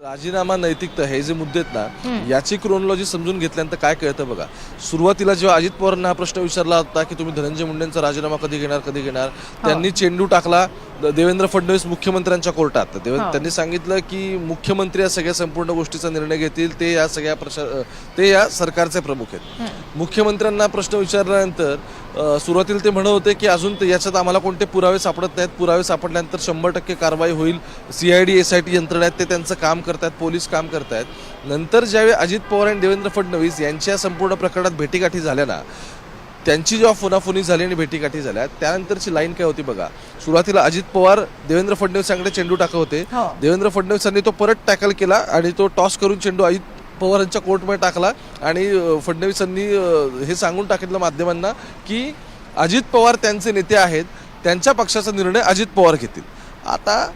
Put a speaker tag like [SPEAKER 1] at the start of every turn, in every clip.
[SPEAKER 1] राजीनामा नैतिकता हे जे मुद्दे आहेत ना याची क्रोनॉलॉजी समजून घेतल्यानंतर काय कळतं बघा? सुरुवातीला जेव्हा अजित पवारांना हा प्रश्न विचारला होता की तुम्ही धनंजय मुंडेंचा राजीनामा कधी घेणार कधी घेणार? त्यांनी चेंडू टाकला देवेंद्र फडणवीस मुख्यमंत्र्यांच्या कोर्टात. त्यांनी सांगितलं की मुख्यमंत्री या सगळ्या संपूर्ण गोष्टीचा निर्णय घेतील ते या सगळ्या प्रशा ते या सरकारचे प्रमुख आहेत. मुख्यमंत्र्यांना प्रश्न विचारल्यानंतर सुरुवातीला ते म्हणत होते की अजून ते- याच्यात आम्हाला कोणते पुरावे सापडत नाहीत. पुरावे सापडल्यानंतर शंभर टक्के कारवाई होईल. C I D S I T यंत्रणा आहेत ते त्यांचं काम करतायत पोलीस काम करतायत. नंतर ज्यावेळी अजित पवार आणि देवेंद्र फडणवीस यांच्या संपूर्ण प्रकरणात भेटीगाठी झाल्या ना त्यांची जेव्हा फोनाफोनी झाली आणि भेटीगाठी झाल्या त्यानंतरची लाईन काय होती बघा. सुरुवातीला अजित पवार देवेंद्र फडणवीसांकडे चेंडू टाकत होते.
[SPEAKER 2] हो.
[SPEAKER 1] देवेंद्र फडणवीसांनी तो परत टॅकल केला आणि तो टॉस करून चेंडू अजित पवारांच्या कोर्टमध्ये टाकला आणि फडणवीसांनी हे सांगून टाकितलं माध्यमांना की अजित पवार त्यांचे नेते आहेत त्यांच्या पक्षाचा निर्णय अजित पवार घेतील. आता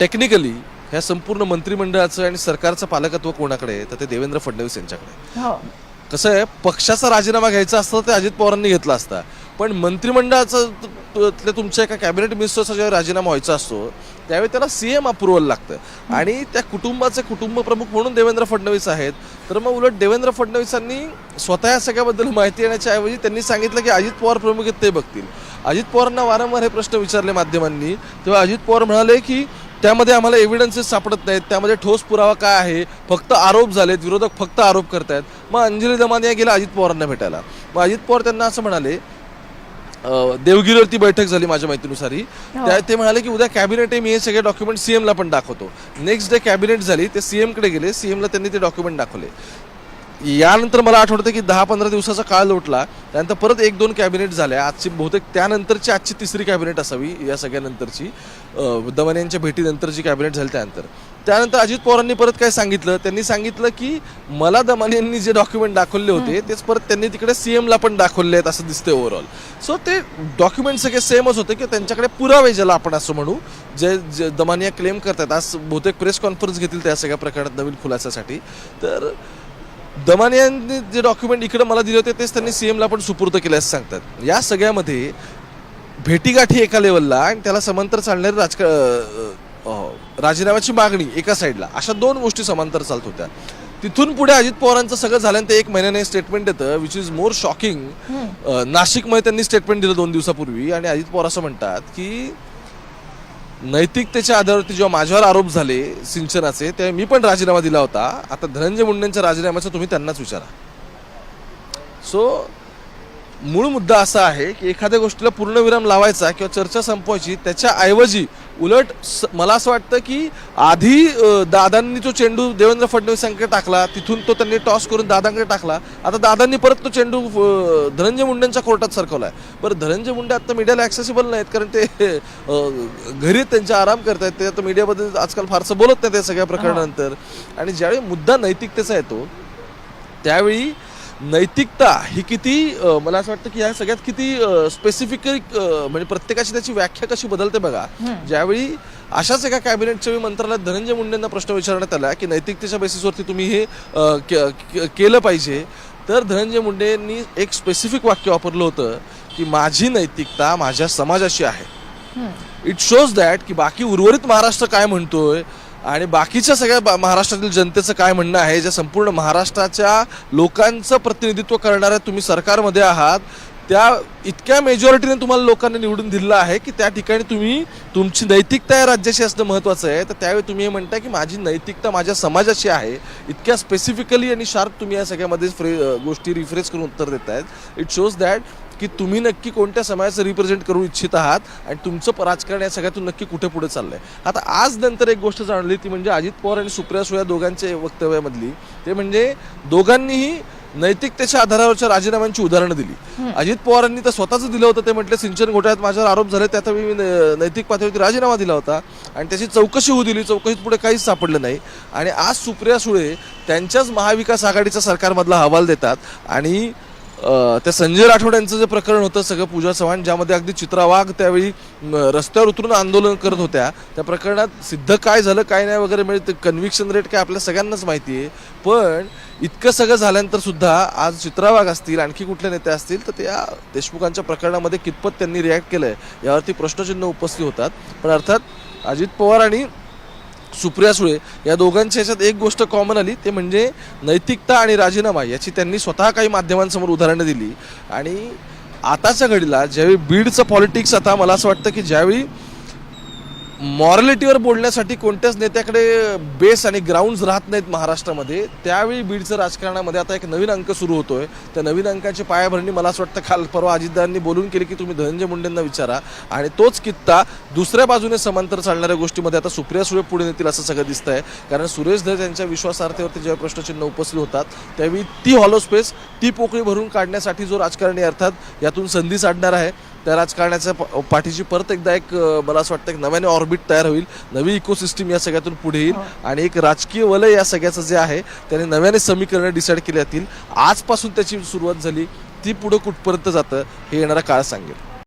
[SPEAKER 1] टेक्निकली ह्या संपूर्ण मंत्रिमंडळाचं आणि सरकारचं पालकत्व कोणाकडे आहे? तर ते देवेंद्र फडणवीस यांच्याकडे.
[SPEAKER 2] हो.
[SPEAKER 1] कसं आहे पक्षाचा राजीनामा घ्यायचा असतं ते अजित पवारांनी घेतला असता. पण मंत्रिमंडळाचं तुमच्या एका कॅबिनेट मिनिस्टरचा जेव्हा राजीनामा व्हायचा असतो त्यावेळी त्याला सीएम अप्रुव्हल लागतं. आणि त्या कुटुंबाचे कुटुंब प्रमुख म्हणून देवेंद्र फडणवीस आहेत. तर मग उलट देवेंद्र फडणवीसांनी स्वतः या सगळ्याबद्दल माहिती येण्याच्या ऐवजी त्यांनी सांगितलं की अजित पवार प्रमुख आहेत ते बघतील. अजित पवारांना वारंवार हे प्रश्न विचारले माध्यमांनी. तेव्हा अजित पवार म्हणाले की त्यामध्ये आम्हाला एव्हिडन्सेस सापडत नाहीत. त्यामध्ये ठोस पुरावा काय आहे? फक्त आरोप झालेत. विरोधक फक्त आरोप करतायत. मग अंजली दमानिया गेला अजित पवारांना भेटायला. मग अजित पवार त्यांना असं म्हणाले देवगिरीवरती बैठक झाली माझ्या माहितीनुसारही. त्या ते म्हणाले की उद्या कॅबिनेट आहे मी हे सगळे डॉक्युमेंट सीएमला पण दाखवतो. नेक्स्ट डे कॅबिनेट झाली ते सीएमकडे गेले सीएमला त्यांनी ते डॉक्युमेंट दाखवले. यानंतर मला आठवतं की दहा पंधरा दिवसाचा काळ लोटला त्यानंतर परत एक दोन कॅबिनेट झाल्या. आजची बहुतेक त्यानंतरची आजची तिसरी कॅबिनेट असावी या सगळ्यानंतरची. दमाने यांच्या भेटीनंतरची कॅबिनेट झाली त्यानंतर. त्यानंतर अजित पवारांनी परत काय सांगितलं? त्यांनी सांगितलं की मला दमाने यांनी जे डॉक्युमेंट दाखवले होते तेच परत त्यांनी तिकडे सीएमला पण दाखवले आहेत असं दिसतंय ओव्हरऑल सो ते डॉक्युमेंट सगळे सेमच होते की त्यांच्याकडे पुरावे ज्याला आपण असं म्हणू जे जे दमानिया क्लेम करतात. आज बहुतेक प्रेस कॉन्फरन्स घेतील त्या सगळ्या प्रकरणात नवीन खुलासासाठी तर दमाने यांनी जे डॉक्युमेंट इकडे मला दिले होते तेच त्यांनी सीएमला पण सुपूर्द केले असं सांगतात. या सगळ्यामध्ये भेटीगाठी एका लेवलला आणि त्याला समांतर चालणारी राजका अं, अं, राजीनाम्याची मागणी एका साईडला अशा दोन गोष्टी समांतर चालत होत्या. तिथून पुढे अजित पवारांचं सगळं झाल्यानंतर एक महिन्याने स्टेटमेंट येतं विच इज मोर शॉकिंग नाशिकमध्ये त्यांनी स्टेटमेंट दिलं दोन दिवसापूर्वी आणि अजित पवार असं म्हणतात की नैतिकतेच्या आधारावरती जेव्हा माझ्यावर आरोप झाले सिंचनाचे तेव्हा मी पण राजीनामा दिला होता. आता धनंजय मुंडेंच्या राजीनाम्याचं तुम्ही त्यांनाच विचारा. सो मूळ मुद्दा असा आहे की एखाद्या गोष्टीला पूर्णविराम लावायचा किंवा चर्चा संपवायची त्याच्याऐवजी उलट स- मला असं वाटतं की आधी दादांनी जो चेंडू देवेंद्र फडणवीसांकडे टाकला तिथून तो त्यांनी टॉस करून दादांकडे टाकला. आता दादांनी परत तो चेंडू धनंजय मुंडेंच्या कोर्टात सरकवलाय. बरं धनंजय मुंडे आता मीडियाला ॲक्सेसिबल नाहीत कारण ते घरी त्यांच्या आराम करत आहेत ते आता मीडियाबद्दल आजकाल फारसं बोलत नाही त्या सगळ्या प्रकरणानंतर. आणि ज्यावेळी मुद्दा नैतिकतेचा येतो त्यावेळी नैतिकता ही किती मला असं वाटतं की या सगळ्यात किती स्पेसिफिकली म्हणजे प्रत्येकाची त्याची व्याख्या कशी बदलते बघा. ज्यावेळी अशाच एका कॅबिनेटच्या वेळी मंत्रालयात धनंजय मुंडेंना प्रश्न विचारण्यात आला की नैतिकतेच्या बेसिसवरती तुम्ही हे केलं पाहिजे तर धनंजय मुंडेंनी एक स्पेसिफिक वाक्य वापरलं होतं की माझी नैतिकता माझ्या समाजाशी आहे. इट शोज दॅट की बाकी उर्वरित महाराष्ट्र काय म्हणतोय आणि बाकीच्या सगळ्या महाराष्ट्रातील जनतेचं काय म्हणणं आहे ज्या संपूर्ण महाराष्ट्राच्या लोकांचं प्रतिनिधित्व करणाऱ्या तुम्ही सरकारमध्ये आहात त्या इतक्या मेजॉरिटीने तुम्हाला लोकांनी निवडून दिलेलं आहे की त्या ठिकाणी तुम्ही तुमची नैतिकता या राज्याशी असणं महत्त्वाचं आहे. तर त्यावेळी तुम्ही हे म्हणताय की माझी नैतिकता माझ्या समाजाशी आहे. इतक्या स्पेसिफिकली आणि शार्प तुम्ही या सगळ्यामध्ये फ्रे गोष्टी रिफ्रेश करून उत्तर देत आहेत इट शोज दॅट की तुम्ही नक्की कोणत्या समाजाचं रिप्रेझेंट करू इच्छित आहात आणि तुमचं राजकारण या सगळ्यातून नक्की कुठे पुढे चाललंय. आता आज नंतर एक गोष्ट जाणली ती म्हणजे अजित पवार आणि सुप्रिया सुळे दोघांच्या वक्तव्यामधली. ते म्हणजे दोघांनीही नैतिकतेच्या आधारावरच्या राजीनाम्यांची उदाहरणं दिली. अजित पवारांनी तर स्वतःच दिलं होतं ते म्हटलं सिंचन घोटाळ्यात माझ्यावर आरोप झाले त्यात मी नैतिक पातळीवरती राजीनामा दिला होता. आणि त्याची चौकशी होऊ दिली चौकशीत पुढे काहीच सापडलं नाही. आणि आज सुप्रिया सुळे त्यांच्याच महाविकास आघाडीचा सरकारमधला अहवाल देतात आणि त्या संजय राठोड यांचं जे प्रकरण होतं सगळं पूजा चव्हाण ज्यामध्ये अगदी चित्रा वाघ त्यावेळी रस्त्यावर उतरून आंदोलन करत होत्या. त्या प्रकरणात सिद्ध काय झालं काय नाही वगैरे म्हणजे कन्व्हिक्शन रेट काय आपल्या सगळ्यांनाच माहिती आहे. पण इतकं सगळं झाल्यानंतर सुद्धा आज चित्रा वाघ असतील आणखी कुठले नेते असतील तर त्या देशमुखांच्या प्रकरणामध्ये कितपत त्यांनी रिॲक्ट केलंय यावरती प्रश्नचिन्ह उपस्थित होतात. पण अर्थात अजित पवार आणि सुप्रिया सुळे या दोघांच्या ह्याच्यात एक गोष्ट कॉमन आली ते म्हणजे नैतिकता आणि राजीनामा याची त्यांनी स्वतः काही माध्यमांसमोर उदाहरणं दिली. आणि आताच्या घडीला ज्यावेळी बीडचं पॉलिटिक्स आता मला असं वाटतं की ज्यावेळी मॉरॅलिटीवर बोलण्यासाठी कोणत्याच नेत्याकडे बेस आणि ग्राउंड्स राहत नाहीत महाराष्ट्रामध्ये. त्यावेळी बीडचं राजकारणामध्ये आता एक नवीन अंक सुरू होतोय. त्या नवीन अंकाची पायाभरणी मला असं वाटतं काल परवा अजितदारांनी बोलून केली की तुम्ही धनंजय मुंडेंना विचारा. आणि तोच कित्ता दुसऱ्या बाजूने समांतर चालणाऱ्या गोष्टीमध्ये आता सुप्रिया सुळे पुढे नेतील असं सगळं दिसतंय. कारण सुरेश धर यांच्या विश्वासार्हतेवरती जेव्हा प्रश्नचिन्ह उपस्थित होतात त्यावेळी ती हॉलो स्पेस ती पोकळी भरून काढण्यासाठी जो राजकारणी अर्थात यातून संधी साधणार आहे. त्या राजकारणाच्या प- पाठीची परत एकदा एक मला असं वाटतं एक नव्याने ऑर्बिट तयार होईल. नवी इकोसिस्टीम या सगळ्यातून पुढे येईल. आणि एक राजकीय वलय या सगळ्याचं जे आहे त्याने नव्याने समीकरणं डिसाईड केली जातील. आजपासून त्याची सुरुवात झाली ती पुढं कुठपर्यंत जातं हे येणारा काळ सांगेल.